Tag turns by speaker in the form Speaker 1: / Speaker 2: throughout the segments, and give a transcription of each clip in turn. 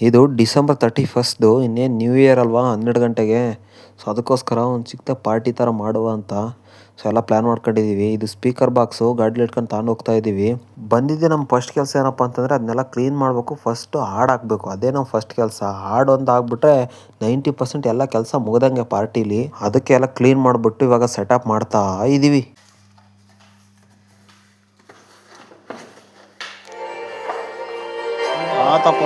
Speaker 1: ಇದು December thirty ಫಸ್ಟ್ದು ಇನ್ನೇನು new year ಅಲ್ವಾ, ಹನ್ನೆರಡು ಗಂಟೆಗೆ. ಸೊ ಅದಕ್ಕೋಸ್ಕರ ಒಂದು ಚಿಕ್ಕ ಪಾರ್ಟಿ ಥರ ಮಾಡುವ ಅಂತ. ಸೊ ಎಲ್ಲ ಪ್ಲ್ಯಾನ್ ಮಾಡ್ಕೊಂಡಿದ್ದೀವಿ ಇದು ಸ್ಪೀಕರ್ ಬಾಕ್ಸು ಗಾಡಿಲಿ ಇಟ್ಕೊಂಡು ತಗೊಂಡು ಹೋಗ್ತಾ ಇದ್ದೀವಿ ಬಂದಿದ್ದೆ ನಮ್ಮ ಫಸ್ಟ್ ಕೆಲಸ ಏನಪ್ಪ ಅಂತಂದರೆ ಅದನ್ನೆಲ್ಲ ಕ್ಲೀನ್ ಮಾಡಬೇಕು. ಫಸ್ಟು ಹಾಡು ಹಾಕಬೇಕು ಅದೇ ನಮ್ಮ ಫಸ್ಟ್ ಕೆಲಸ. ಹಾಡು ಒಂದು ಹಾಕ್ಬಿಟ್ರೆ ನೈಂಟಿ ಪರ್ಸೆಂಟ್ ಎಲ್ಲ ಕೆಲಸ ಮುಗ್ದಂಗೆ ಪಾರ್ಟಿಲಿ. ಅದಕ್ಕೆ ಎಲ್ಲ ಕ್ಲೀನ್ ಮಾಡಿಬಿಟ್ಟು ಇವಾಗ ಸೆಟಪ್ ಮಾಡ್ತಾ ಇದ್ದೀವಿ
Speaker 2: ಆತಪ್ಪ.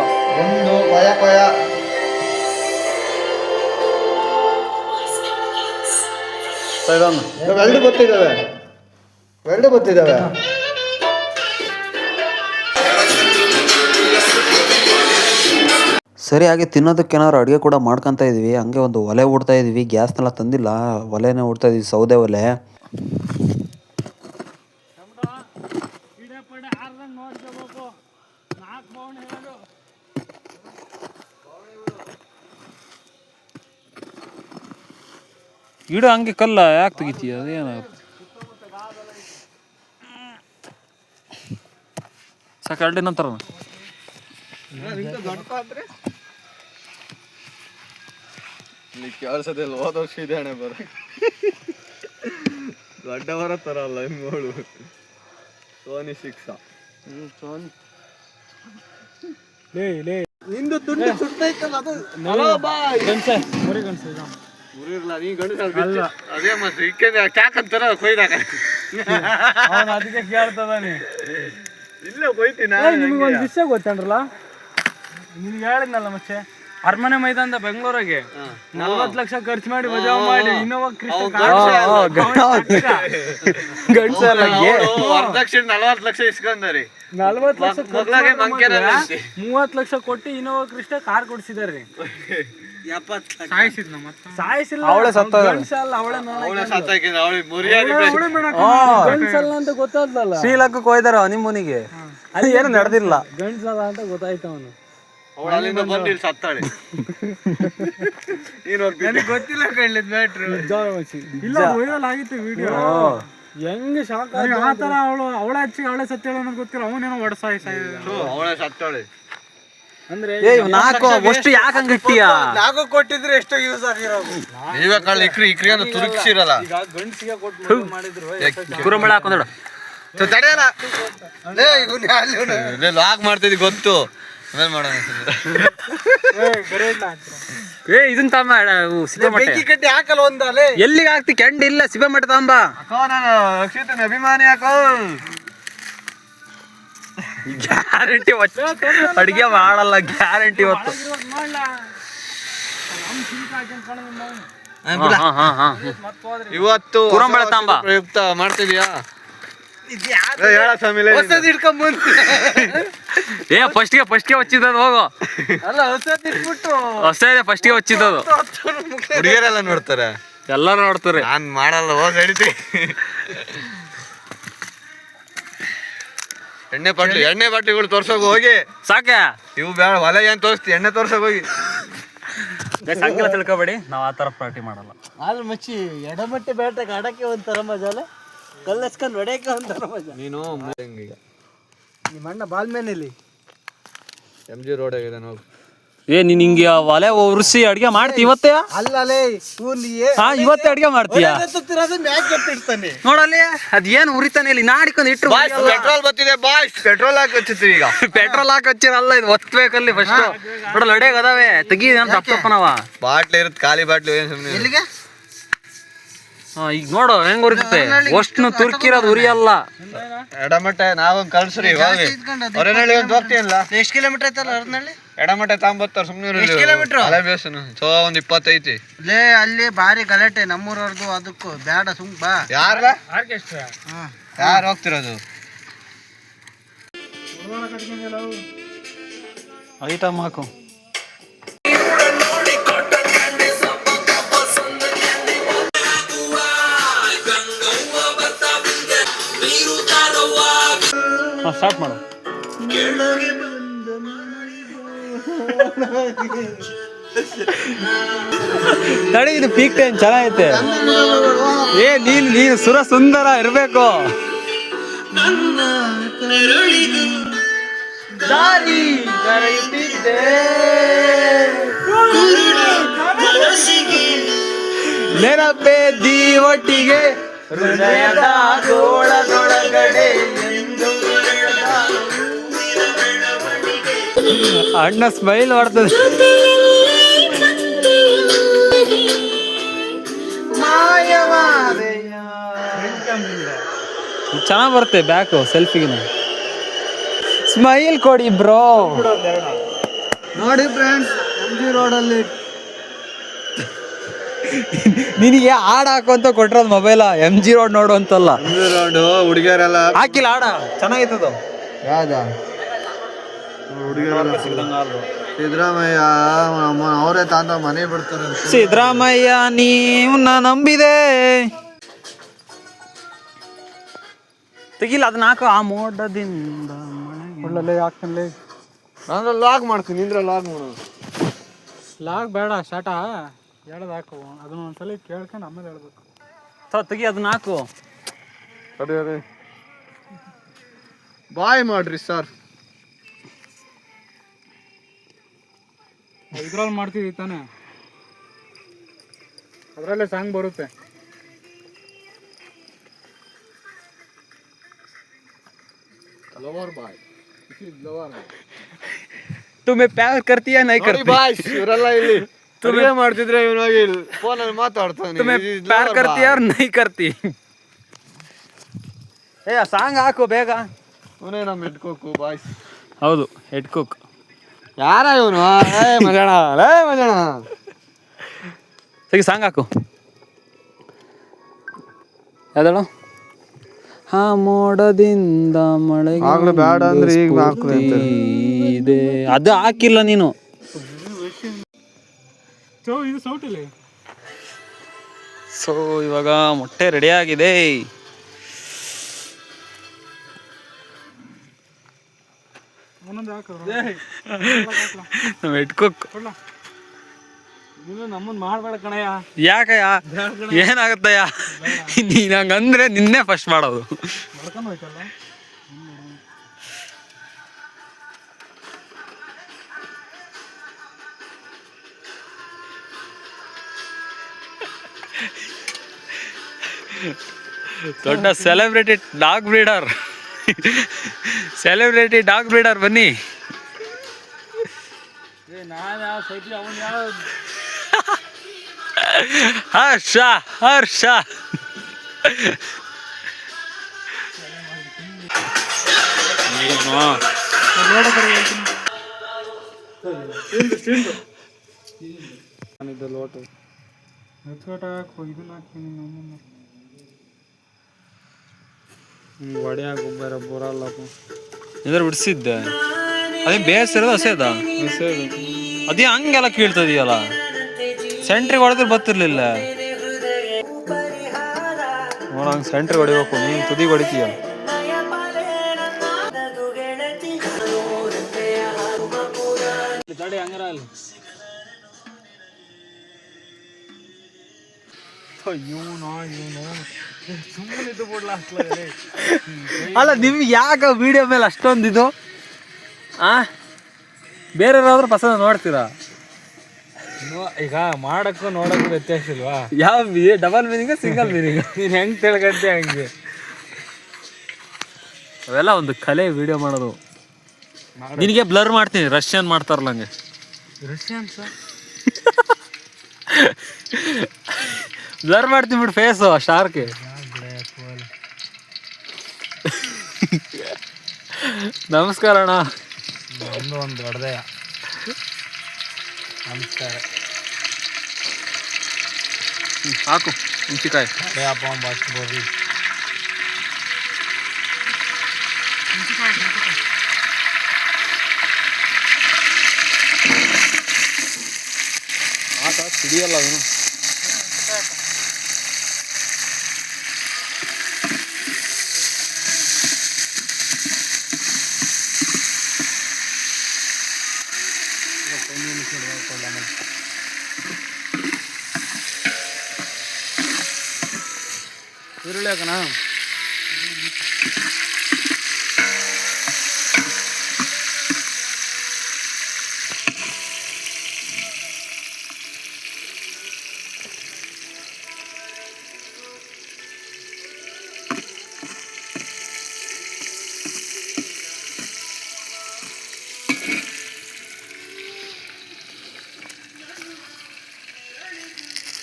Speaker 3: ಎರಡು ಗೊತ್ತಿದ್ದಾವೆ ಎರಡು ಗೊತ್ತಿದ್ದಾವೆ
Speaker 1: ಸರಿ ಹಾಗೆ ತಿನ್ನೋದಕ್ಕೆ ಏನಾದ್ರು ಅಡುಗೆ ಕೂಡ ಮಾಡ್ಕೊತಾ ಇದ್ವಿ. ಹಂಗೆ ಒಂದು ಒಲೆ ಉಡ್ತಾ ಇದ್ವಿ. ಗ್ಯಾಸ್ನೆಲ್ಲ ತಂದಿಲ್ಲ. ಒಲೆನೇ ಉಡ್ತಾ ಇದ್ವಿ ಸೌದೆ ಒಲೆ.
Speaker 2: ಇಡು ಹಂಗೆ ಕಲ್ಲ ಯಾಕೆ ತೆಗಿತೀಯ? ಅದೇನಾಗುತ್ತೆ? ಸಾಕು ಎರಡು ನಂತರ
Speaker 3: ಕೇಳಿಸದೆ ಕೆಲಸದಲ್ಲಿ ಹೋದ ವರ್ಷ ಇದೆ ಹಣೆ ಬರ. ದೊಡ್ಡವರ ತರ ಅಲ್ಲ ಹಿಂಗೋಳು ಸೋನಿ ಶಿಕ್ಷ ನಿಂದು ತುಂಡು ಸುಟ್ಟೈತಲ್ಲ ಅದು. ಮುರಿರ್ಲ ನೀ ಗಂಡಸ ಅದೇ ಮತ್ತೆ ಇಕ್ಕಂದ್ರೆ ಚಾಕಂತಾರ ಕೊಯ್ದಾಗ.
Speaker 2: ಅದಕ್ಕೆ ಕೇಳ್ತದಾನೆ.
Speaker 3: ಇಲ್ಲೇ
Speaker 2: ನಿಮ್ಗೆ ವಿಷಯ ಗೊತ್ತೇನ್ರಲ್ಲ? ನಿಮ್ಗೆ ಹೇಳಿದ್ನಲ್ಲ ಮತ್ತೆ ಅರಮನೆ ಮೈದಾನದ ಬೆಂಗಳೂರಿಗೆ ನಲ್ವತ್ತು ಲಕ್ಷ ಖರ್ಚು ಮಾಡಿ ಮಜಾ ಮಾಡಿ ಇನ್ನೋವಾ
Speaker 3: ವರದಕ್ಷಿಣೆ ನಲವತ್ತು ಲಕ್ಷ ಇಸ್ಕೊಂಡ್ರಿ.
Speaker 2: ನಲ್ವತ್ತು ಲಕ್ಷ. ಮೂವತ್ತು ಲಕ್ಷ ಕೊಟ್ಟು ಇನ್ನೋವಾ ಕೃಷ್ಣ ಕಾರ್ ಕೊಡ್ಸಿದಾರೆ. ಸಾಯಿಸಿದ್ನ ಸಾಯಿಸಿಲ್ಲ. ಅವಳೆ ಸತ್ತ ಅಲ್ಲ ಅಂತ ಗೊತ್ತಾದ್ಲಲ್ಲ
Speaker 1: ಶ್ರೀಲಂಕಕ್ಕೆ ಹೋಯ್ದಾರ ನಿಮ್ಮನಿಗೆ. ಅದು ಏನು ನಡೆದಿಲ್ಲ.
Speaker 2: ಗಂಡ್ಸಲ್ಲ ಅಂತ ಗೊತ್ತಾಯ್ತು ಅವನು.
Speaker 3: ಅಲ್ಲಿಂದ ಬಂದು ಇಲ್ಲಿ ಸತ್ತಾಳೆ. ನೀನು ಹೋಗ್ತೀನಿ
Speaker 2: ಗೊತ್ತಿಲ್ಲ ಕಳ್ಳಿದ್ ಬ್ಯಾಟ್ರಿ ಇಲ್ಲ ವೈರಲ್ ಆಗಿತ್ತು ವಿಡಿಯೋ ಹೆಂಗ್ ಶಾಕ್ ಆ ತರ ಅವಳು ಅವಳ ಹಚ್ಚಿ ಅವಳೆ ಸತ್ಯಳ ಅನ್ನೋದು ಗೊತ್ತಿಲ್ಲ. ಅವನೇನೋ ಒಡಸಾಯಿ
Speaker 3: ಅವಳೆ ಸತ್ತಾಳೆ.
Speaker 1: ನಾಲ್ಕು ಅಷ್ಟು ಯಾಕೆ ಹಂಗಿಟ್ಟಿಯ
Speaker 3: ನಾಲ್ಕು ಕೊಟ್ಟಿದ್ರೆ ಎಷ್ಟು ಯೂಸ್ ಆಗಿರೋದು ನೀವೇ ಕಳ್ಳ ಇಕ್ರಿ ಇಕ್ರಿ ಅಂತ ತುರುಕ್ಸಿರಲ್ಲ.
Speaker 2: ಈಗ ಗಂಡ್ಸಿಗೆ ಕೊಟ್ಟು ಮಾಡಿದ್ರು
Speaker 1: ಕುರುಮಳ ಹಾಕೊಂಡ
Speaker 3: ತಡೆಯಲ್ಲ. ಲಾಕ್ ಗೊತ್ತು. ಆಮೇಲೆ ಮಾಡೋಣ.
Speaker 1: ಏ ಇದನ್ ತಾಂಬ ಸಿಬ್ಬೆ
Speaker 3: ಕಟ್ಟಿ ಹಾಕಲ್ಲ ಒಂದಲೆ.
Speaker 1: ಎಲ್ಲಿಗೆ ಹಾಕ್ತಿ? ಕೆಂಡಿಲ್ಲ ಇಲ್ಲ ಸಿಬ್ಬೆ ತಂಬಾ
Speaker 3: ನಾನು ರಕ್ಷಿತನ ಅಭಿಮಾನಿ ಯಾಕೋ
Speaker 1: ಗ್ಯಾರಂಟಿ ಅಡುಗೆ ಮಾಡಲ್ಲ ಗ್ಯಾರಂಟಿ ಇವತ್ತು
Speaker 3: ಇವತ್ತು
Speaker 1: ಕುರಂಬಳ ತಾಂಬ.
Speaker 3: ಪ್ರಯುಕ್ತ ಮಾಡ್ತಿದ್ಯಾ? ಹೇಳ ಸಮೀಲೆ
Speaker 1: ಏ ಫಸ್ಟ್ಗೆ ಫಸ್ಟ್ಗೆ ಹಚ್ಚಿದ್ದದು ಹೋಗು.
Speaker 3: ಅಲ್ಲ
Speaker 1: ಅಷ್ಟೇ ಇದೆ ಫಸ್ಟ್ಗೆ ಹಚ್ಚಿದ್ದದು.
Speaker 3: ಹುಡುಗಿಯರೆಲ್ಲ ನೋಡ್ತಾರೆ?
Speaker 1: ಎಲ್ಲರೂ ನೋಡ್ತಾರೆ.
Speaker 3: ನಾನು ಮಾಡಲ್ಲ ಹೋಗಿ ಎಣ್ಣೆ ಬಾಟ್ಲಿ ಎಣ್ಣೆ ಬಾಟ್ಲಿಗಳು ತೋರ್ಸೋಕೆ ಹೋಗಿ.
Speaker 1: ಸಾಕ?
Speaker 3: ಇವು ಬೇಡ ಒಲೆ ಏನ್ ತೋರಿಸ್ತಿ? ಎಣ್ಣೆ ತೋರ್ಸೋಕೆ ಹೋಗಿ.
Speaker 1: ಸಂಖ್ಯೆ ತಿಳ್ಕೊಬೇಡಿ. ನಾವು ಆ ಥರ ಪಾರ್ಟಿ ಮಾಡಲ್ಲ.
Speaker 2: ಆದ್ರೆ ಮಚ್ಚಿ ಎಡಮಟ್ಟೆ ಬೇಟಕ್ಕೆ ಆಡಕ್ಕೆ ಒಂಥರ ಮಜಾ ಅಲ್ಲ? ಕಲ್ಲಸ್ಕೊಂಡು ಹೊಡೆಯಕ್ಕೆ ಒಂಥರ ಮಜಾ.
Speaker 3: ನೀನು ಈಗ
Speaker 2: ನಿಮ್ಮ ಅಣ್ಣ ಬಾಲ್ಮೇನಲ್ಲಿ
Speaker 3: ಎಂ ಜಿ ರೋಡ್ ಆಗಿದೆ ಹೋಗು
Speaker 1: ಏ ನೀನ್ ಹಿಂಗೆ ಒಲೆ ಉರ್ಸಿ ಅಡ್ಗೆ ಮಾಡ್ತಿ ಇವತ್ತೇ?
Speaker 2: ಅಲ್ಲಲೇ
Speaker 1: ಹಾ ಇವತ್ತೇ ಅಡ್ಗೆ ಮಾಡ್ತೀಯ? ನೋಡಲ್ಲಿ ಅದ್ ಏನ್ ಉರಿತಾನೆ ಇಲ್ಲಿ ನಾಡಿಕೊಂಡು ಇಟ್ರು
Speaker 3: ಪೆಟ್ರೋಲ್ ಬತ್ತಿದೆ ಬಾಯ್. ಪೆಟ್ರೋಲ್ ಹಾಕಿ ಹಚ್ಚುತ್ತೀವಿ ಈಗ.
Speaker 1: ಪೆಟ್ರೋಲ್ ಹಾಕಿ ಹಚ್ಚಿರಲ್ಲ ಇದು ಒತ್ತಬೇಕಲ್ಲಿ ಫಸ್ಟ್ ನೋಡಲ್ಲ ಅಡಿಯಾಗ ಅದಾವೆ. ತೆಗಿ ಅಂತ ತಪ್ಪನವ
Speaker 3: ಬಾಟ್ಲಿ ಇರುತ್ತೆ ಖಾಲಿ ಬಾಟ್ಲಿ ಏನ್ ಸುಮ್ಮನೆ
Speaker 2: ಇಲ್ಲಿಗೆ
Speaker 1: ಈಗ ನೋಡು ಹೆಂಗ್ ಉರಿತೈತೆ? ಅಷ್ಟು ತುರ್ಕಿರೋದು ಉರಿಯಲ್ಲ.
Speaker 3: ಎಡಮಟ್ಟೆ ನಾವೊಂದು ಕಳ್ಸ್ರಿ ಹೋಗಿ ಹೊರನಳ್ಳಿ ಒಂದು ಹೋಗ್ತೀಯಲ್ಲ?
Speaker 2: ಎಷ್ಟು ಕಿಲೋಮೀಟರ್ ಐತಲ್ಲ ಅರ್ನಲ್ಲಿ
Speaker 3: ಎಡಮಟ್ಟೆ ತಾಂಬತ್ತಾರ ಸುಮ್ಮನೆ
Speaker 2: ಎಷ್ಟ್ kilometer?
Speaker 3: ಬೇಸನು ಸೊ ಒಂದ್ ಇಪ್ಪತ್ತೈತಿ.
Speaker 2: ಲೇ ಅಲ್ಲಿ ಭಾರಿ ಗಲಾಟೆ ನಮ್ಮೂರವ್ರದ್ದು ಅದಕ್ಕೂ. ಬೇಡ ಸುಮ್ ಬಾ.
Speaker 3: ಯಾರ ಯಾರು ಹೋಗ್ತಿರೋದು?
Speaker 1: ಐಟಮ್ ಹಾಕು ಸ್ಟಾರ್ಟ್ ಮಾಡು. ತಡಿ, ಇದು ಪೀಕ್ ಟೈಮ್ ಚೆನ್ನಾಗೈತೆ. ಏ, ನೀನು ನೀನು ಸುರ ಸುಂದರ ಇರಬೇಕು. ದಾರಿ ನೆನಪೆ ದೀವಟ್ಟಿಗೆ ಹೃದಯದ ಗೋಳದೊಳಗಡೆ ಅಣ್ಣ ಸ್ಮೈಲ್ ಮಾಡ್ತದೆ. ಚೆನ್ನಾಗಿ ಬರುತ್ತೆ ಬ್ಯಾಕು ಸೆಲ್ಫಿಗೆ ಸ್ಮೈಲ್ ಕೊಡಿ ಬ್ರೋ
Speaker 3: ನೋಡಿ ಫ್ರೆಂಡ್ಸ್ ಎಂ ಜಿ ರೋಡಲ್ಲಿ
Speaker 1: ನಿನಗೆ ಹಾಡ್ ಹಾಕು ಅಂತ ಕೊಟ್ಟಿರೋದು ಮೊಬೈಲ ಎಂ ಜಿ ರೋಡ್ ನೋಡು ಅಂತಲ್ಲ.
Speaker 3: ರೋಡು ಹುಡುಗಿಯರೆಲ್ಲ
Speaker 1: ಹಾಕಿಲ್ಲ ಹಾಡ. ಚೆನ್ನಾಗಿತ್ತು
Speaker 3: ಯಾವ್ದ? ಹುಡುಗಿಯರೆಲ್ಲ ಸಿದ್ದರಾಮಯ್ಯ ಅವರೇ ತಾಂತ ಮನೆ ಬಿಡ್ತಾರೆ.
Speaker 1: ಸಿದ್ದರಾಮಯ್ಯ ನೀವನ್ನ ನಂಬಿದೆ. ತೆಗಿಲ್ಲ ಅದನ್ನ ಹಾಕು. ಆ ಮೋಡದಿಂದ
Speaker 2: ಒಳ್ಳೆ ಹಾಕ್ತಾನೆ
Speaker 3: ನಾನು ಲಾಗ್ ಮಾಡ್ತೀನಿ ನಿಂದ್ರೆ ಲಾಗ್ ಮಾಡೋದು
Speaker 2: ಲಾಗ್ ಬೇಡ ಶಾಟ ಹೇಳೋದು ಹಾಕು. ಅದನ್ನ ಒಂದ್ಸಲ ಕೇಳ್ಕೊಂಡು ಆಮೇಲೆ ಹೇಳ್ಬೇಕು.
Speaker 1: ಸರ್ ತೆಗಿ ಅದನ್ನ ಹಾಕು.
Speaker 3: ಅದೇ ಅದೇ ಬಾಯ್ ಮಾಡ್ರಿ ಸರ್
Speaker 2: ಇದ್ರಲ್ಲಿ ಮಾಡ್ತೀವಿ ತಾನೆ. ಅದರಲ್ಲೇ ಸಾಂಗ್ ಬರುತ್ತೆ.
Speaker 3: Lover boy. ಲವರ್
Speaker 1: ತುಮೆ ಪ್ಯಾರ್ ಕರ್ತೀಯ ನೈ ಕರ್ತಿ
Speaker 3: ಬಾಯ್ ಇವರೆಲ್ಲ ಇಲ್ಲಿ ತುಮೆ ಮಾಡ್ತಿದ್ರೆ ಇವನಾಗಿ ಫೋನಲ್ಲಿ ಮಾತಾಡ್ತಾನೆ.
Speaker 1: ತುಮೆ ಪ್ಯಾರ್ ಕರ್ತೀಯ ಅವ್ರು ನೈ ಕರ್ತಿ? ಏ ಸಾಂಗ್ ಹಾಕು ಬೇಗ.
Speaker 3: ಅವನೇ ನಮ್ಮ ಇಟ್ಕೋಕು ಬಾಯ್ಸ್
Speaker 1: ಹೌದು ಹೆಡ್ ಕುಕ್
Speaker 3: ಯಾರ ಇವನು? ಏ ಮಜಾಣ. ಲೇ ಮಜಣ.
Speaker 1: ಸರಿ ಸಾಂಗ್ ಹಾಕು. ಯಾವ್ದಾಳು? ಹಾ ಮೋಡದಿಂದ ಮಳೆ
Speaker 3: ಆಗ್ಲೇ ಬೇಡ ಅಂದ್ರೆ ಈಗ ಹಾಕ್ರಿ ಅಂತ.
Speaker 1: ಇದೆ. ಅದು ಹಾಕಿಲ್ಲ ನೀನು.
Speaker 2: ಸೋ ಇದು ಸೌಟಿಲಿ
Speaker 1: ಸೊ ಇವಾಗ ಮೊಟ್ಟೆ ರೆಡಿ ಆಗಿದೆ.
Speaker 2: ಒಂದೊಂದು ಮಾಡ್ಬೇಡ ಕಣಯ್ಯ.
Speaker 1: ಯಾಕಯ್ಯ? ಏನಾಗುತ್ತಯ್ಯ? ನೀನ್ ಹಂಗಂದ್ರೆ ನಿನ್ನೆ ಫಸ್ಟ್ ಮಾಡೋದು. ದೊಡ್ಡ celebrity dog breeder celebrity dog breeder ಬನ್ನಿ.
Speaker 2: ಏ ನಾನು ಯಾವ ಸೈತಿ ಅವನು ಯಾವ
Speaker 1: ಹರ್ಷ ಹರ್ಷ. ಏನು?
Speaker 2: ನೋಡ ಕಡೆ ಹೇಳ್ತೀನಿ ನಾನಿದ್ದು ಲೋಟು ಮೆಚ್ಕೋಟ ಹಾಕು ಇದನ್ನ ಹಾಕ್ತೀನಿ ನಮ್ಮನ್ನ ಹ್ಞೂ ವಡೆ ಹಾಕು ಬೇರೆ ಬರಲ್ಲಪ್ಪ
Speaker 1: ಇದ್ರ ಬಿಡಿಸಿದ್ದೆ. ಅದೇ ಬೇಸಿರೋದು ಹಸೇದ ಅದ. ಅದೇ. ಹಂಗೆಲ್ಲ ಕೀಳ್ತದೀಯಲ್ಲ. ಸೆಂಟ್ರಿಗೆ ಹೊಡೆದ್ರೆ ಬರ್ತಿರ್ಲಿಲ್ಲ. ನೋಡ ಹಂಗೆ ಸೆಂಟ್ರಿಗೆ ಹೊಡಿಬೇಕು. ನೀನು ತುದಿ ಹೊಡಿತೀಯ.
Speaker 2: ಹಂಗಾರ ಅಲ್ಲಿ. ಇವನು ಇವನು ಸುಮ್ಮನೆ ಇದ್ದು ಬಿಡ್ಲ ಅಷ್ಟೇ
Speaker 1: ಅಲ್ಲ ನಿಮ್ಗೆ ಯಾಕೆ ವಿಡಿಯೋ ಮೇಲೆ ಅಷ್ಟೊಂದು ಇದು? ಆ? ಬೇರೆಯವ್ರಾದ್ರೂ ಪಸಂದ ನೋಡ್ತೀರಾ?
Speaker 2: ಈಗ ಮಾಡಕ್ಕೂ ನೋಡಕ್ಕೂ ವ್ಯತ್ಯಾಸ ಇಲ್ವಾ?
Speaker 1: ಯಾವ ಡಬಲ್ ಮೀನಿಂಗ್ ಸಿಂಗಲ್ ಮೀನಿಂಗ್
Speaker 2: ನೀನು ಹೆಂಗೆ ತಿಳ್ಕೊಂತ ಹಂಗೆ?
Speaker 1: ಅವೆಲ್ಲ ಒಂದು ಕಲೆ ವಿಡಿಯೋ ಮಾಡೋದು. ನಿನಗೆ ಬ್ಲರ್ ಮಾಡ್ತೀನಿ ರಷ್ಯನ್ ಮಾಡ್ತಾರಲ್ಲ ಹಂಗೆ.
Speaker 2: ರಷ್ಯನ್ ಸರ್
Speaker 1: ಬ್ಲರ್ ಮಾಡ್ತೀನಿ ಬಿಡು ಫೇಸು ಶಾರ್ಕ್ ನಮಸ್ಕಾರ ಅಣ್ಣ.
Speaker 2: ಒಂದು ಒಂದು ದೊಡ್ಡದಯ ನಮಸ್ಕಾರ.
Speaker 1: ಹಾಕು ಅದೇ
Speaker 2: ಅಪ್ಪ ಬಾಸ್ ಬೋರಿ
Speaker 1: ಆಟ ಸಿಡಿಯಲ್ಲ ಅವನು
Speaker 2: இருளேக்கண்ணா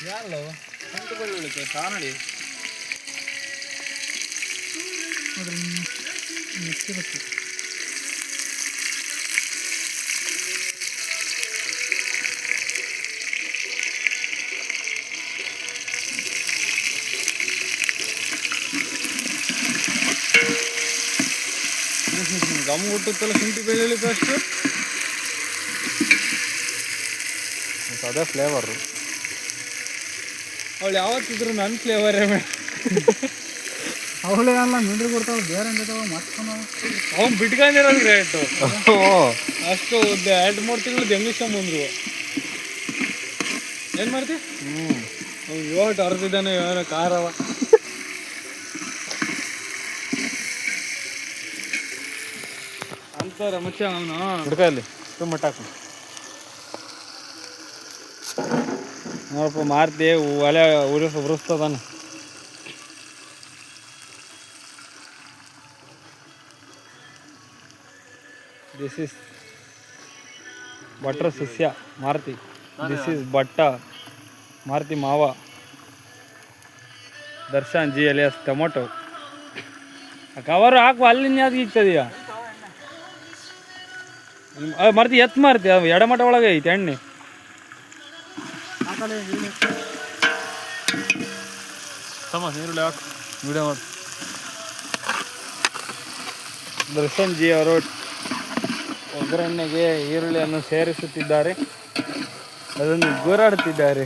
Speaker 2: ಯಾರಲ್ಲ ಕಂಡು ಬಳ್ಳಿ ಕಾಣಲಿ ಮಿಕ್ಕಿರುತ್ತೆ ಗಮ್ ಹುಟ್ಟುತ್ತಲ್ಲ ಶುಂಠಿ ಬೆಳ್ಳುಳ್ಳಿ ಪೇಸ್ಟ್
Speaker 4: ಅದೇ ಫ್ಲೇವರು
Speaker 2: ಅವಳು ಯಾವತ್ತಿದ್ರು ನನ್ನ ಫ್ಲೇವರೇ ಅವಳೇ ಅಲ್ಲ ಮಿಂಡ್ರಿ ಕೊಡ್ತಾವ ಬೇರೆ ಮತ್ತೊಂದು ಅವ್ನು ಬಿಟ್ಕೊಂಡಿರೋದು ಗ್ರೇಟು ಅಷ್ಟು ಎರಡು ಮೂರು ತಿಂಗಳು ಬಂದ್ರು. ಏನು ಮಾಡ್ತಿ? ಅವ್ನು ಯೋಟ್ ಅರ್ದಿದ್ದಾನೆ ಏನೋ ಕಾರವ ಅಂತ ಮುಚ್ಚ ಅವನು. ಹುಡ್ಕಲ್ಲಿ ತುಂಬ ಮಟ್ಟಾಕು ನೋಡಪ್ಪ ಮಾರ್ತಿ ಒಲೆ ಉರಿಸ ಉರಿಸ್ತದಾನೆ. ದಿಸ್ ಇಸ್ ಭಟ್ರ ಸಸ್ಯ ಮಾರುತಿ ದಿಸ್ ಇಸ್ ಭಟ್ಟ ಮಾರುತಿ ಮಾವ Darshan ji alias tomato cover ಹಾಕುವ ಅಲ್ಲಿನ ಯಾವ್ದು ಇರ್ತದೀಯ ಮಾರುತಿ ಎತ್ ಮಾರುತಿ ಅದು ಎಡಮಠ ಒಳಗೆ ಐತೆ ಎಣ್ಣೆ. ನೀರುಳ್ಳಿ ಹಾಕು. ವಿಡಿಯೋ ಮಾಡಿ. ದರ್ಶನ್ ಜಿ ಅವರು ಒಗ್ಗರಣೆಗೆ ಈರುಳ್ಳಿಯನ್ನು ಸೇರಿಸುತ್ತಿದ್ದಾರೆ. ಅದನ್ನು ಗೋರಾಡುತ್ತಿದ್ದಾರೆ.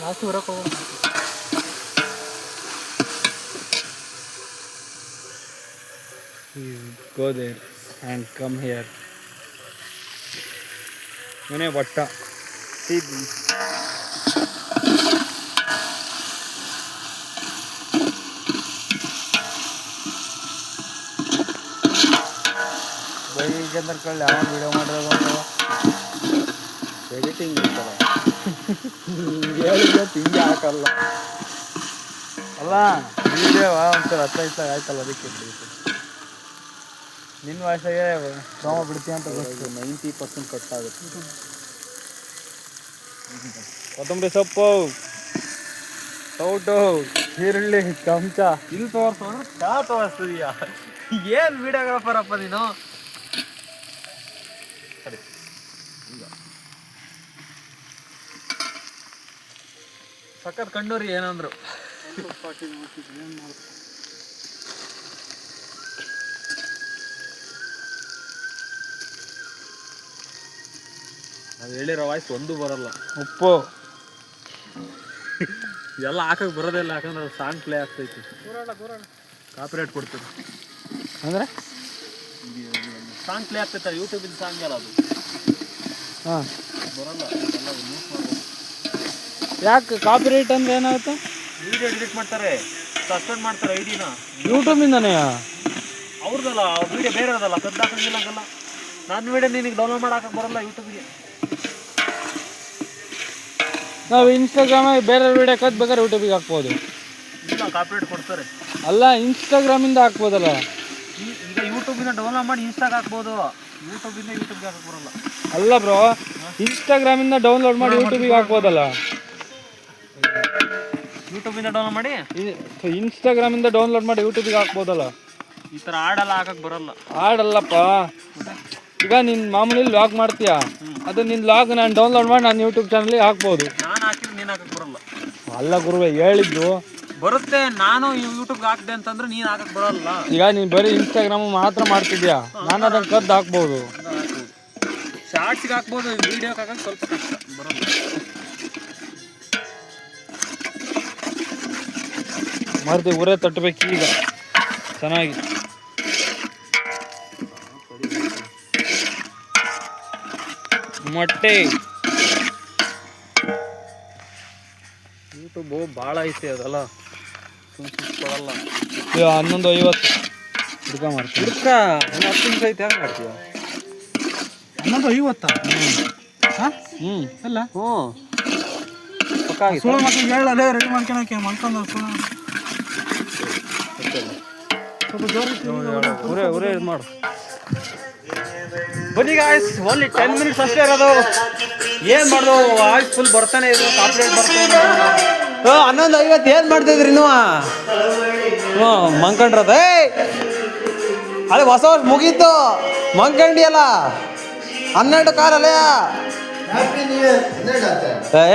Speaker 2: ಜಾಸ್ತಿ and come here there and come here. ಮನೆ ಬಟ್ಟ ಬೈಗಂದ್ರ ಕಳ್ಳಿ ಯಾವ ವಿಡಿಯೋ ಮಾಡಿರೋದು
Speaker 4: ಎಡಿಟಿಂಗ್ ಇರ್ತಲ್ಲ
Speaker 2: ಹೇಳಿದ್ರೆ ತಿಂಡಿ ಹಾಕಲ್ಲ. ಅಲ್ಲ ವಿಡಿಯೋ ಒಂಥರ ಹತ್ತ ಇಷ್ಟ ಆಯ್ತಲ್ಲ ಅದಕ್ಕೆ ನಿನ್ನ ವಾಯ್ಸಾಗೆ ಸೋಮ ಬಿಡ್ತೀಯ ಅಂತ ಗೊತ್ತು.
Speaker 4: ನೈಂಟಿ ಪರ್ಸೆಂಟ್ ಕಟ್ ಆಗುತ್ತೆ.
Speaker 2: ಕೊತ್ತಂಬರಿ ಸೊಪ್ಪು. ಟೌಟು ಈರುಳ್ಳಿ ಚಮಚ ಇಲ್ಲಿ ತೋರಿಸು ಚಾ ತೋರಿಸ್ತೀಯ ಏನು ವಿಡಿಯೋಗ್ರಾಫರಪ್ಪ ನೀನು? ಸರಿ. ಸಖತ್ ಕಣ್ಣೂರಿ ಏನಂದ್ರು.
Speaker 1: ಅದು ಹೇಳಿರೋ ವಾಯ್ಸ್ ಒಂದು ಬರಲ್ಲ.
Speaker 2: ಉಪ್ಪು.
Speaker 1: ಎಲ್ಲ ಹಾಕಕ್ ಬರೋದಿಲ್ಲ ಯಾಕಂದ್ರೆ ಅದು ಸಾಂಗ್ ಪ್ಲೇ ಆಗ್ತೈತಿ. ಕಾಪಿರೇಟ್ ಕೊಡ್ತೀವಿ
Speaker 2: ಅಂದ್ರೆ?
Speaker 1: ಸಾಂಗ್ ಪ್ಲೇ ಆಗ್ತೈತೆ ಇಂದ ಸಾಂಗ್ ಅಲ್ಲ ಅದು.
Speaker 2: ಹಾಂ.
Speaker 1: ಬರಲ್ಲ ಎಲ್ಲ ಕಾಪಿ ಮಾಡ್ಬೋದು.
Speaker 2: ಯಾಕೆ ಕಾಪಿರೈಟ್ ಅಂದ್ರೆ ಏನಾಗುತ್ತೆ?
Speaker 1: ವಿಡಿಯೋ ಡಿಲೀಟ್ ಮಾಡ್ತಾರೆ ಸಸ್ಪೆಂಡ್ ಮಾಡ್ತಾರೆ ಐಡಿನ.
Speaker 2: ಯೂಟ್ಯೂಬಿಂದನೇ
Speaker 1: ಅವ್ರದಲ್ಲ ವಿಡಿಯೋ ಬೇರೆ ಅದಲ್ಲ ಕದ್ದು ಹಾಕಂಗಿಲ್ಲ ನಾನು ವಿಡಿಯೋ ನಿನಗೆ ಡೌನ್ಲೋಡ್ ಮಾಡಕ್ಕೆ ಬರಲ್ಲ ಯೂಟ್ಯೂಬ್ಗೆ
Speaker 2: ನಾವು ಇನ್ಸ್ಟಾಗ್ರಾಮ್ ಬೇರೆ ವಿಡಿಯೋ ಕದ್ ಬೇಕಾದ್ರೆ ಯೂಟ್ಯೂಬಿಗೆ ಹಾಕ್ಬೋದು.
Speaker 1: ಕಾಪಿರೇಟ್ ಕೊಡ್ತಾರೆ.
Speaker 2: ಅಲ್ಲ ಇನ್ಸ್ಟಾಗ್ರಾಮಿಂದ ಹಾಕ್ಬೋದಲ್ಲ?
Speaker 1: ಈಗ ಯೂಟ್ಯೂಬಿಂದ ಡೌನ್ಲೋಡ್ ಮಾಡಿ ಇನ್ಸ್ಟಾಗ್ ಹಾಕ್ಬೋದು. ಯೂಟ್ಯೂಬಿಂದ ಯೂಟ್ಯೂಬ್ಗೆ ಹಾಕಕ್ಕೆ ಬರಲ್ಲ.
Speaker 2: ಅಲ್ಲ ಬ್ರೋ ಇನ್ಸ್ಟಾಗ್ರಾಮಿಂದ ಡೌನ್ಲೋಡ್ ಮಾಡಿ ಯೂಟ್ಯೂಬಿಗೆ ಹಾಕ್ಬೋದಲ್ಲ?
Speaker 1: ಯೂಟ್ಯೂಬಿಂದ ಡೌನ್ಲೋಡ್ ಮಾಡಿ?
Speaker 2: ಇನ್ಸ್ಟಾಗ್ರಾಮಿಂದ ಡೌನ್ಲೋಡ್ ಮಾಡಿ ಯೂಟ್ಯೂಬಿಗೆ ಹಾಕ್ಬೋದಲ್ಲ?
Speaker 1: ಈ ಥರ ಹಾಡೆಲ್ಲ ಹಾಕಕ್ಕೆ ಬರಲ್ಲ.
Speaker 2: ಹಾಡಲ್ಲಪ್ಪ ಈಗ ನೀನು ಮಾಮೂಲಿ ಲಾಗ್ ಮಾಡ್ತೀಯಾ? ಅದು ನಿನ್ನ ಲಾಗ್ ನಾನು ಡೌನ್ಲೋಡ್ ಮಾಡಿ ನಾನು ಯೂಟ್ಯೂಬ್ ಚಾನಲ್ಗೆ ಹಾಕ್ಬೋದು.
Speaker 1: ಬರಲ್ಲ.
Speaker 2: ಅಲ್ಲ ಗುರುವೆ ಹೇಳಿದ್ದು.
Speaker 1: ಬರುತ್ತೆ ನಾನು ಯೂಟ್ಯೂಬ್ಗೆ ಹಾಕ್ದೆ ಅಂತಂದ್ರೆ ನೀನ್ ಹಾಕಕ್ಕೆ ಬರಲ್ಲ.
Speaker 2: ಈಗ ನೀನು ಬರೀ ಇನ್ಸ್ಟಾಗ್ರಾಮ್ ಮಾತ್ರ ಮಾಡ್ತಿದ್ಯಾ? ನಾನು ಅದನ್ನ ಕದ್ದು ಹಾಕ್ಬೋದು.
Speaker 1: ಶಾರ್ಟ್ಸ್ಗೆ ಹಾಕ್ಬೋದು ವಿಡಿಯೋ ಸ್ವಲ್ಪ ಕಷ್ಟ. ಬರಲ್ಲ.
Speaker 2: ಮರ್ದಿ ಉರೇ ತಟ್ಟಬೇಕು ಈಗ. ಚೆನ್ನಾಗಿ. ಮೊಟ್ಟೆ.
Speaker 1: ಯೂಟ್ಯೂಬು ಭಾಳ ಐತೆ ಅದಲ್ಲ. ಕೊಡಲ್ಲ
Speaker 2: ಹನ್ನೊಂದು ಐವತ್ತು. ಹುಡುಕ ಮಾಡ್ತೀವಿ
Speaker 1: ಹುಡುಕ ಒಂದು ಹತ್ತು ನಿಮಿಷ ಐತೆ ಹೆಂಗೆ ಮಾಡ್ತೀಯ?
Speaker 2: ಹನ್ನೊಂದು ಐವತ್ತ? ಹ್ಞೂ ಅಲ್ಲ?
Speaker 1: ಹ್ಞೂ.
Speaker 2: ಸುಳ್ಳು ಮಕ್ಕಳು ಹೇಳಲ್ಲ ರೆಡಿ ಮಾಡ್ಕೊಳಕ್ಕೆ ಮಾಡ್ಕೊಂಡು ಸುಳ್ಳು
Speaker 1: ಉರೇ ಉರೇ ಇದು ಮಾಡು. ಬನ್ನಿ ಗಾಯ್ಸ್ ಓನ್ಲಿ ಟೆನ್ ಮಿನಿಟ್ಸ್ ಅಷ್ಟೇ ಇರೋದು. ಏನ್ ಮಾಡೋದು? ವಾಯ್ಸ್ ಫುಲ್ ಬರ್ತಾನೆ ಇದು ಕಾಪ್ರೇಟ್ ಬರ್ತಾನೆ
Speaker 5: ಹನ್ನೊಂದು ಐವತ್ತು ಏನು ಮಾಡ್ತಿದ್ರಿ ನೀವು? ಹ್ಞೂ ಮಂಕಂಡ್ರದ ಏಯ್! ಅದೇ ಹೊಸ ವರ್ಷ ಮುಗೀತು. ಮಂಕಂಡಿಯಲ್ಲ ಹನ್ನೆರಡು ಕಾರ್ ಅಲ್ಲ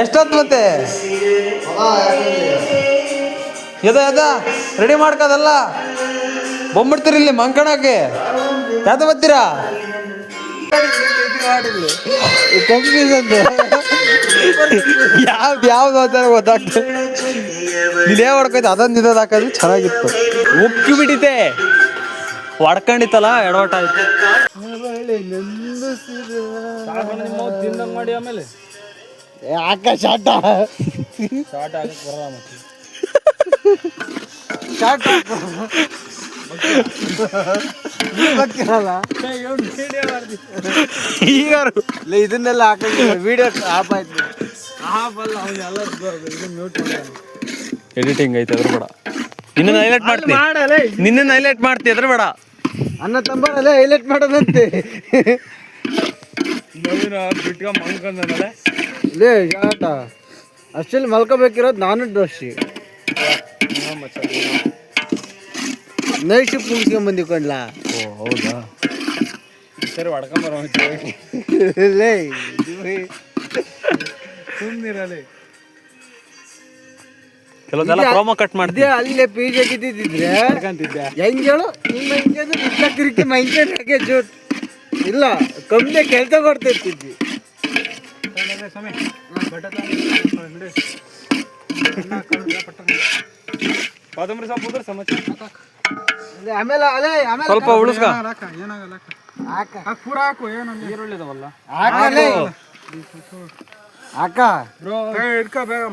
Speaker 5: ಎಷ್ಟೊತ್ತು ಮತ್ತೆ? ಎದ ಎದ? ರೆಡಿ ಮಾಡ್ಕೋದಲ್ಲ? ಬಂದ್ಬಿಡ್ತೀರಿ ಇಲ್ಲಿ ಮಂಕಣಕ್ಕೆ. ಯಾವ್ದು ಬರ್ತೀರಾ? ಯಾವ್ದು ಯಾವ್ದು ಅಂತ ಗೊತ್ತಾಗ್ತದೆ ನೀನೇ ಹೊಡ್ಕೊಯ್ತು ಅದೊಂದು ಇದ್ ಹಾಕೋದು ಚೆನ್ನಾಗಿತ್ತು.
Speaker 1: ಉಕ್ಕಿ ಬಿಟ್ಟಿತೆ ಹೊಡ್ಕೊಂಡಿತ್ತಲ್ಲ ಎಡವಟ ಆಯ್ತು. ಮಾಡಿ ಆಮೇಲೆ
Speaker 5: ಯಾಕ ಶಾಟ
Speaker 1: ಶಾಟ ಆಗಕ್ಕೆ ಬರಲ್ಲ. ಮತ್ತೆ
Speaker 5: ಈಗ ಇದನ್ನೆಲ್ಲ ಹಾಕಿದ್ರೆ ವಿಡಿಯೋ ಆಫ್ ಆಯ್ತು.
Speaker 1: ಎಡಿಟಿಂಗ್ ಐತೆ ಅದ್ರ ಬೇಡ. ನಿನ್ನ ಹೈಲೈಟ್ ಮಾಡ್ತೀನಿ. ನಿನ್ನ ಹೈಲೈಟ್ ಮಾಡ್ತಿ ಅದ್ರ ಬೇಡ.
Speaker 5: ಅನ್ನ ತಂಬರಲ್ಲ ಹೈಲೈಟ್ ಮಾಡೋದಂತೆ.
Speaker 1: ಬಿಟ್ಕ
Speaker 5: ಲೇ ಅಷ್ಟಲ್ಲಿ ಮಲ್ಕೋಬೇಕಿರೋದು ನಾನು ದೋಷಿ ನೈಟ್ ಶಿಫ್ಟ್ ಮುಗಿಸ್ಕೊಂಡ್ ಬಂದಿ ಕಣ್ಲಾ.
Speaker 1: ಓ ಹೌದಾ? ಸರಿ ಹೊಡ್ಕೊಂಬರೋ
Speaker 5: ಲೇ
Speaker 1: ಸುಮ್ಮನಿರಲಿ ಕೆಲವೊಂದೆಲ್ಲ ಪ್ರೋಮೋ ಕಟ್ ಮಾಡ್ದೆ
Speaker 5: ಇದೇ ಅಲ್ಲೇ ಪಿ ಜೆ ಇದ್ದಿದ್ರೆ ಹೆಂಗ್ ಹೇಳು ನಿಮ್ಮ ಹಿಂಗೆ ಇಷ್ಟ ತಿರುಗಿ ಮೈಂಟೈನ್ ಹಾಗೆ ಜೋಟ್ ಇಲ್ಲ ಕಮ್ಮಿ ಕೆಲಸ ಕೊಡ್ತಿರ್ತಿದ್ವಿ.
Speaker 1: ಕಾದಂಬರಿ ಸೊಪ್ಪು ಹೋದ್ರೆ ಸಮಾಚಾರ
Speaker 5: ಆಮೇಲೆ ಅಲೇ ಆಮೇಲೆ
Speaker 1: ಸ್ವಲ್ಪ ಉಳಿಸ್ಕ.
Speaker 5: ಹಾಕ
Speaker 1: ಪೂರ ಹಾಕು ಏನಂದ್ರೆ ಈರುಳ್ಳಿದವಲ್ಲ?
Speaker 5: ಹಾಕಲೇ ಹಾಕ.
Speaker 1: ಬ್ರೋ ಬೇಗ.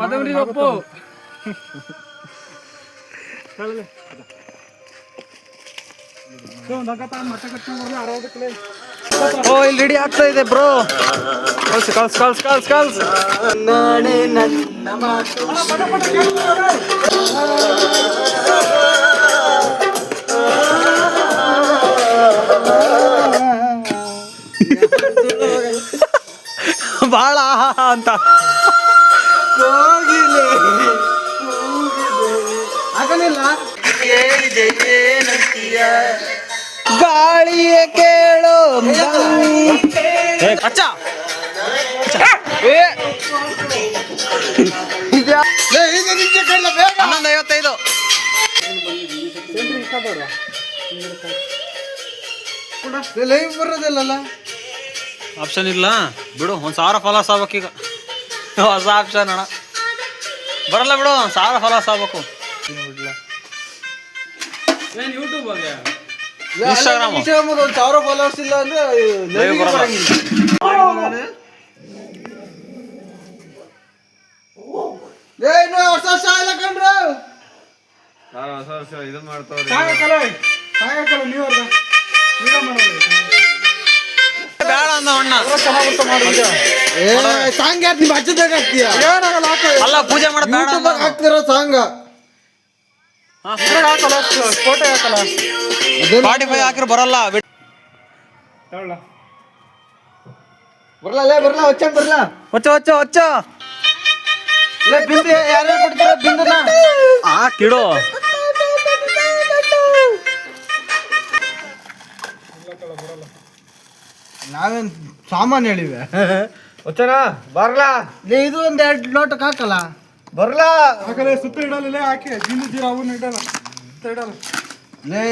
Speaker 5: ಓ ಇಲ್ಲಿ ರೆಡಿ ಆಗ್ತಾ ಇದೆ ಬ್ರೋ.
Speaker 1: ಕಲ್ಸ್ ಕಳ್ಸ್ ಕಳ್ಸ್ ಕಳ್ಸ್ ಕಳ್ಸ್.
Speaker 5: ನಾಳೆ ನನ್ನ ಮಾತು
Speaker 1: ಭಾಳ ಅಂತ.
Speaker 5: ಹೋಗಿಲ್ಲ ಆಗಲಿಲ್ಲ. ಗಾಳಿಯ ಕೇಳು
Speaker 1: ಅಚ್ಚ ಹನ್ನೊಂದು ಐವತ್ತೈದು.
Speaker 5: ಲೈವ್ ಬರೋದಿಲ್ಲಲ್ಲ.
Speaker 1: ಆಪ್ಷನ್ ಇಲ್ಲ. ಬಿಡು ಒಂದು ಸಾವಿರ ಫಲಾಸ್ ಆಗ್ಬೇಕು ಈಗ. ಹೊಸ ಆಪ್ಷನ್ ಅಣ್ಣ. ಬರಲ್ಲ ಬಿಡು ಒಂದು ಸಾವಿರ ಫಲಾಸ್ ಆಗ್ಬೇಕು. Instagram.
Speaker 5: ಇನ್ಸ್ಟಾಗ್ರಾಮ್ ಒಂದು ಸಾವಿರ ಫಾಲೋವರ್ಸ್ ಇಲ್ಲ ಅಂದ್ರೆ
Speaker 1: ಬರಲ್ಲ.
Speaker 5: ಹೊಸ ವರ್ಷ ಇಲ್ಲ ಕಣ್ರು
Speaker 1: ಬೇಡ ಅಂದ ಅಣ್ಣ.
Speaker 5: ಏ ಸಾಂಗ್ ಯಾಕೆ ನಿಮ್ಮ ಹಚ್ಚದಾಗ ಹಾಕ್ತೀಯ?
Speaker 1: ಅಲ್ಲ ಪೂಜೆ ಮಾಡ ಬೇಡ
Speaker 5: ಯೂಟ್ಯೂಬ್
Speaker 1: ಅಂದ.
Speaker 5: ಹಾಕ್ತಿರೋ ಸಾಂಗ್.
Speaker 1: ಸ್ಪಾಟಿಫೈ ಹಾಕಿದ್ರೆ ಬರಲ್ಲ. ಬಿಟ್
Speaker 5: ಬರ್ಲಾ ಲೇ ಬರ್ಲ ಹೊಚ್ಚಂಗ್ ಬರ್ಲಾ.
Speaker 1: ಹೊಚ್ಚ ಹೊಚ್ಚ ಹೊಚ್ಚ.
Speaker 5: ಲೇ ಬಿಂದು ಯಾರ್ಯಾರು ಕೊಡ್ತೀರ ಬಿಂದನ?
Speaker 1: ಆ ಕಿಡು.
Speaker 5: ನಾವೇನ್ ಸಾಮಾನ್ ಹೇಳಿವೆ? ಹೊಚ್ಚನ ಬರ್ಲಾ? ಲೇ ಇದು ಒಂದ್ ಎರಡು ಲೋಟಕ್ಕೆ ಹಾಕಲ್ಲ? ಬರ್ಲಾ?
Speaker 1: ಹಾಕಲೇ ಸುತ್ತ ಇಡಲ್ಲ ಹಾಕಿ ಜಿಂದು ಜೀರ ಅವನ್ನ ಇಡಲ್ಲ. ಇಡಲ್ಲ.
Speaker 5: ಲೇ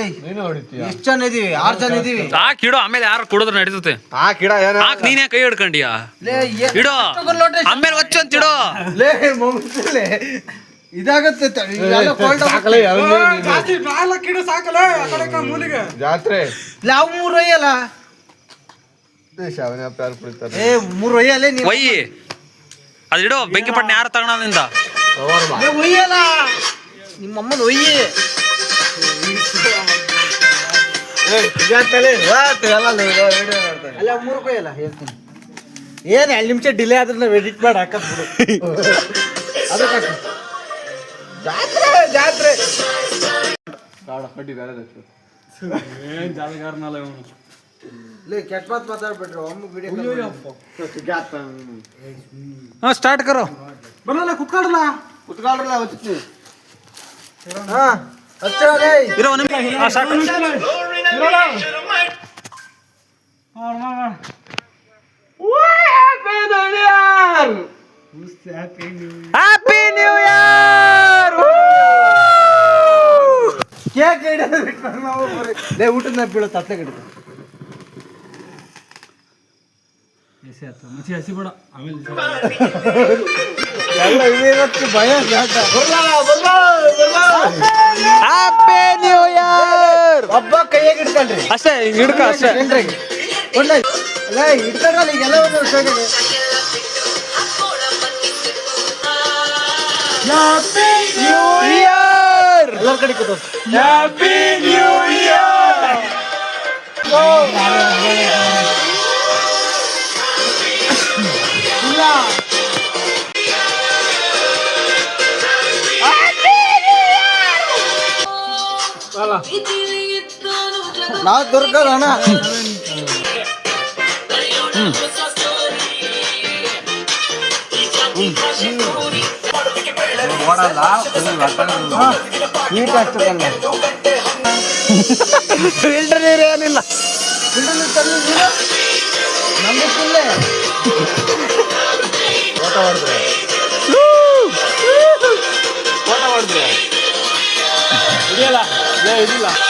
Speaker 5: ಎಷ್ಟ್ ಜನ ಇದೀವಿ? ಆರ್ ಜನ ಇದೀವಿ?
Speaker 1: ಆ ಕಿಡು ಆಮೇಲೆ ಯಾರು ಕುಡಿದ್ರೆ ನಡೀತತೆ
Speaker 5: ಆ ಕಿಡ ಏನ
Speaker 1: ಹಾಕ್ ನೀನೇ ಕೈ ಹಿಡ್ಕೊಂಡಿಯಾ?
Speaker 5: ಲೇ
Speaker 1: ಇಡು. ಆಮೇಲೆ ಹೊಚ್ಚ ಅಂತ ಇಡು.
Speaker 5: ಲೇ ಮುಗಿಸ್ಲೇ ಇದಾಗತ್ತೆ ತಡಿ, ಇದೆಲ್ಲ cold ಆಗುತ್ತೆ.
Speaker 1: ನಾಲ್ಕು ಕಿಡು ಸಾಕಲ್ಲ ಆ ಕಡೆ ಮೂಲಿಗೆ.
Speaker 3: ಜಾತ್ರೆ.
Speaker 5: ಲೇ, ಅವ್ ಮೂರ್
Speaker 3: ಕುಡಿತಾರೆ
Speaker 5: ಏ ಮೂರು ಒಯ್ಯಲ್ಲೇ ನೀನು
Speaker 1: ಒಯ್ಯಿ ಅದಿಡು ಬೆಂಕಿ ಪಟ್ಟಣ ಯಾರು ತಗೊಳದಿಂದ
Speaker 5: ಲೇ, ಒಯ್ಯಲ್ಲ ನಿಮ್ಮಮ್ಮನ ಒಯ್ಯಿ ಅಲ್ಲ ಮೂರು ಕೊಯ್ಯಲ್ಲ ಹೇಳ್ತೀನಿ ಏನು ಎರಡು ನಿಮಿಷ ಡಿಲೇ ಆದ್ರೆ ನಾವು ಎಡಿಟ್ ಮಾಡಿ ಬಿಡು ಅದಕ್ಕೆ ಹಾಕು. ಜಾತ್ರೆ ಜಾತ್ರೆ
Speaker 2: ಏನ್ ಜಾಲಗಾರನಲ್ಲ ಇವನು
Speaker 5: ಕೆಟ್ಟ ಮಾತು ಮಾತಾಡ್ಬಿಟ್ರು ಒಮ್ಮೆ ವಿಡಿಯೋ
Speaker 1: ಹಾಂ ಸ್ಟಾರ್ಟ್ ಕರೋ.
Speaker 2: ಬರಲ್ಲ ಕುತ್ಕೊಳ್ಳಲ್ಲ
Speaker 5: ಕುತ್ಕೊಳ್ರಲ್ಲ ಹೊತ್ತಿ ಹಾ ಲೇ.
Speaker 1: ಇರೋ ನಿಮಿಷ ಹ್ಯಾಪಿ ನ್ಯೂ ಇಯರ್
Speaker 5: ಕೇಕ್ ಬಿಟ್ಟು ನಾವು ಲೇ ಊಟದ ಬೀಳೋ ತಟ್ಟೆ ಹಿಡಿದು
Speaker 2: ಎಸಿ ಆಯ್ತು. ಮಚ್ಚಿ ಹಸಿ ಬೇಡ. ಆಮೇಲೆ
Speaker 5: ಎಲ್ಲ ಇವತ್ತು ಭಯ ಜಾಟ
Speaker 1: ಹ್ಯಾಪಿ ನ್ಯೂ ಇಯರ್
Speaker 5: ಒಬ್ಬ ಕೈಯಾಗ ಹಿಡ್ಕಳ್ರಿ
Speaker 1: ಅಷ್ಟೇ ಹಿಡ್ಕ ಅಷ್ಟೇ.
Speaker 5: ಜನರಿಗೆ ಕೊಂಡೋಗಿ ಲೇ ಹಿಡ್ಕೊಂಡ್ರಲ್ಲ ಈಗೆಲ್ಲ ಒಂದು ವಿಷಯ ಹ್ಯಾಪಿ
Speaker 1: ನ್ಯೂ ಇಯರ್
Speaker 5: ಎಲ್ಲರ ಕಡೆ ಕೂತು
Speaker 1: ಹ್ಯಾಪಿ ನ್ಯೂ ಇಯರ್
Speaker 5: ನಾವು ದುರ್ಗದ ಅಣ್ಣ
Speaker 1: ಫಿಲ್ಟರ್ ನೀರು ಏನಿಲ್ಲ
Speaker 5: ನಂಬಿಕಿಲ್ಲೇ
Speaker 2: ಹಿಡಿಯಲ್ಲ ಇದೆಯಲ್ಲ ಹಿಡಿಲ್ಲ ಬಿಡಲ್ಲ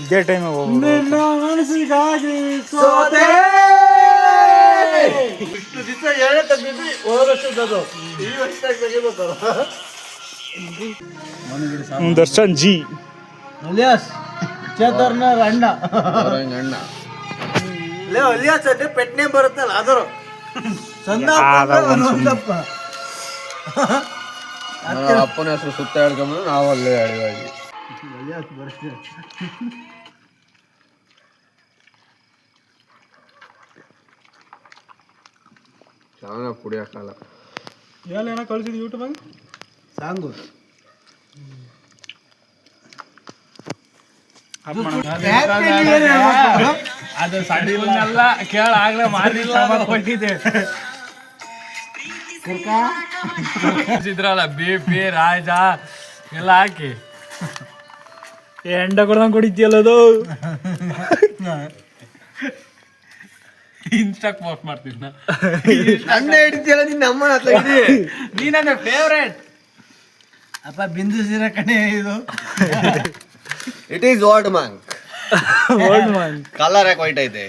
Speaker 1: ಇದೇ ಟೈಮ್
Speaker 2: ನಿನ್ನ ಮನಸ್ಸಿಗಾಗಿ
Speaker 5: ಸೋತೆ! ಇಷ್ಟು ದಿವಸ ಹೇಳೇ ತೆಗ್ದಿದ್ವಿ ಹೋದ ವರ್ಷದ್ದು ಈ ವರ್ಷದಾಗ ತೆಗಿಬೇಕು.
Speaker 1: ದರ್ಶನ್ ಜಿ.
Speaker 5: ಅಲಿಯಾಸ್ ಚೇತರ್ನ ಅಣ್ಣ. ಅಣ್ಣ. ಲೇ ಅಲಿಯಾಸ್ ಅಂದ್ರೆ ಪೆಟ್ ನೇಮ್ ಬರುತ್ತಲ್ಲ ಅದರು ಸಂದ
Speaker 6: ಅಪ್ಪನ ಹೆಸರು ಸುತ್ತ ಹೇಳ್ಕೊಂಬಂದು ನಾವು ಅಲ್ಲೇ ಹೇಳಿದ್ವಿ
Speaker 5: ಅಲಿಯಾಸ್ ಬರ್ತದೆ
Speaker 6: ಚೆನ್ನಾಗಿ ಕುಡಿಯೋಕ್ಕಲ್ಲ
Speaker 2: ಏನೋ ಕಳ್ಸಿದ್ ಯೂಟ್ಯೂಬ್
Speaker 5: ಸಾಂಗು
Speaker 2: ಅದು ಸಣ್ಣ ಕೇಳ ಆಗ್ಲೇ ಮಾಡಿಲ್ಲ ಕೊಟ್ಟಿದ್ದೆ ಇದ್ರಲ್ಲ ಬಿ ಪಿ ರಾಜ ಎಲ್ಲ ಹಾಕಿ ಎಂಡ ಕೊಡ್ದಂಗೆ ಕುಡಿತಿಯಲ್ಲ ಅದು? ಇನ್ಸ್ಟಾಕ್ ಪೋಸ್ಟ್ ಮಾಡ್ತೀನಿ ನಾ.
Speaker 5: ನನ್ನ ಹಿಡಿತಿಯಲ್ಲ ನಿನ್ನ ಅಮ್ಮನ ಹತ್ರ ಹಿಡಿ
Speaker 2: ನೀ ನನ್ನ ಫೇವ್ರೇಟ್
Speaker 5: ಅಪ್ಪ ಬಿಂದು ಸೀರೆ ಕಣೆ ಇದು.
Speaker 6: It is Old Monk
Speaker 2: Old Monk
Speaker 6: colour ಯಾಕೆ ವೈಟ್ ಐತೆ?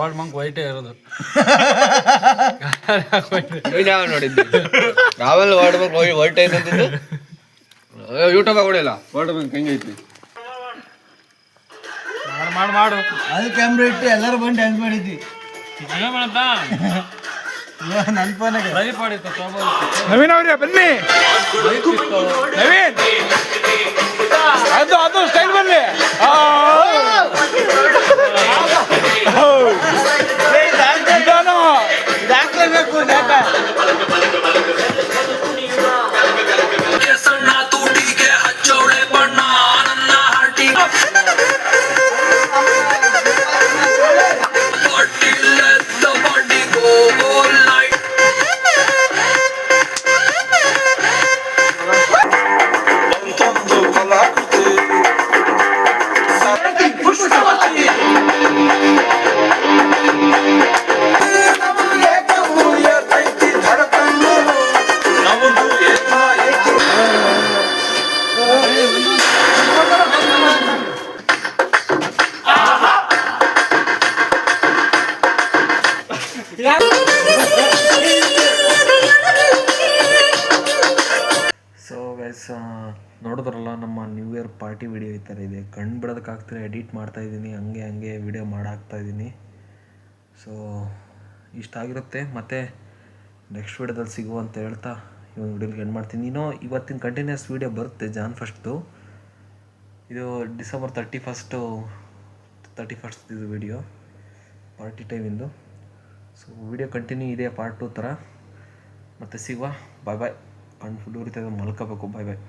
Speaker 2: ಓಲ್ಡ್ ಮಂಕ್ ವೈಟೇ ಇರೋದು.
Speaker 6: ನೀನ್ ಯಾವ ನೋಡಿದ್ದು? ರಾವಲ್ ಓಲ್ಡ್ ಮಂಕ್ ವೈಟ್ ಐತೆ ಅಂತಿದ್ದು? ಯೂಟ್ಯೂಬ್ ಕೊಡಿಲ್ಲ ಓಲ್ಡ್ ಮಂಕ್ ಹೆಂಗೈತಿ?
Speaker 2: ಮಾಡು ಮಾಡು
Speaker 5: ಅದು ಕ್ಯಾಮ್ರಾ ಇಟ್ಟು ಎಲ್ಲರೂ ಬಂದು ಡ್ಯಾನ್ಸ್ ಮಾಡಿದ್ವಿ.
Speaker 2: ಏನ್ ಮಾಡಪ್ಪ
Speaker 5: ನನ್ನ ಫೋನಾಗ
Speaker 2: ಲೈಫ್ ಮಾಡಿತ್ತು ತಗೊಂಡು
Speaker 1: ನವೀನ್ ಅವ್ರೆ ಬನ್ನಿ. ನವೀನ್. ಅದು ಅದು ಸ್ಟೈಲ್ ಬನ್ನಿ.
Speaker 7: ಥರ ಇದೆ. ಕಣ್ಣು ಬಿಡೋದಕ್ಕಾಗ್ತಿಲ್ಲ ಎಡಿಟ್ ಮಾಡ್ತಾಯಿದ್ದೀನಿ ಹಂಗೆ ಹಂಗೆ ವಿಡಿಯೋ ಮಾಡಾಕ್ತಾಯಿದ್ದೀನಿ ಸೊ ಇಷ್ಟ ಆಗಿರುತ್ತೆ. ಮತ್ತು ನೆಕ್ಸ್ಟ್ ವೀಡಿಯೋದಲ್ಲಿ ಸಿಗುವ ಅಂತ ಹೇಳ್ತಾ ಇವನ್ ವಿಡಿಯೋಗೆ ಎಂಡ್ ಮಾಡ್ತೀನಿ. ಇನ್ನೂ ಇವತ್ತಿನ ಕಂಟಿನ್ಯೂಸ್ ವೀಡಿಯೋ ಬರುತ್ತೆ ಜಾನ್ ಫಸ್ಟ್ದು ಇದು December thirty first thirty first ಇದು ವಿಡಿಯೋ ಪಾರ್ಟಿ ಟೈಮಿಂದು ಸೊ ವಿಡಿಯೋ ಕಂಟಿನ್ಯೂ ಇದೆ ಪಾರ್ಟ್ ಟು ಥರ. ಮತ್ತು ಸಿಗುವ. ಬಾಯ್ ಬಾಯ್ ಕಣ್ಣು ಫುಲ್ ಉರಿತದೆ ಮಲ್ಕೋಬೇಕು. ಬಾಯ್ ಬಾಯ್